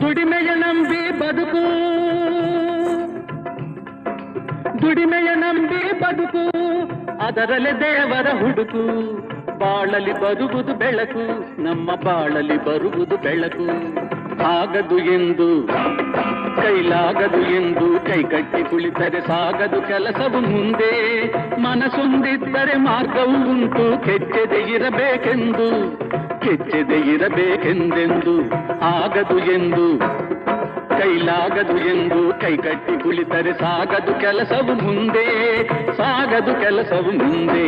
ದುಡಿಮೆಯ ನಂಬಿ ಬದುಕು. ದುಡಿಮೆಯ ನಂಬಿ ಬದುಕು, ಅದರಲ್ಲಿ ದೇವರ ಹುಡುಕು. ಬಾಳಲಿ ಬರುವುದು ಬೆಳಕು, ನಮ್ಮ ಬಾಳಲಿ ಬರುವುದು ಬೆಳಕು. ಆಗದು ಎಂದು, ಕೈಲಾಗದು ಎಂದು, ಕೈಕಟ್ಟಿ ಕುಳಿತರೆ ಸಾಗದು ಕೆಲಸವು ಮುಂದೆ. ಮನಸ್ಸೊಂದಿದ್ದರೆ ಮಾರ್ಗವು ಉಂಟು, ಕೆಚ್ಚದೆ ಇರಬೇಕೆಂದು. ಕೆಚ್ಚದೆ ಇರಬೇಕೆಂದೆಂದು ಆಗದು ಎಂದು ಕೈಲಾಗದು ಎಂದು ಕೈಕಟ್ಟಿ ಕುಳಿತರೆ ಸಾಗದು ಕೆಲಸವು ಮುಂದೆ ಸಾಗದು ಕೆಲಸವು ಮುಂದೆ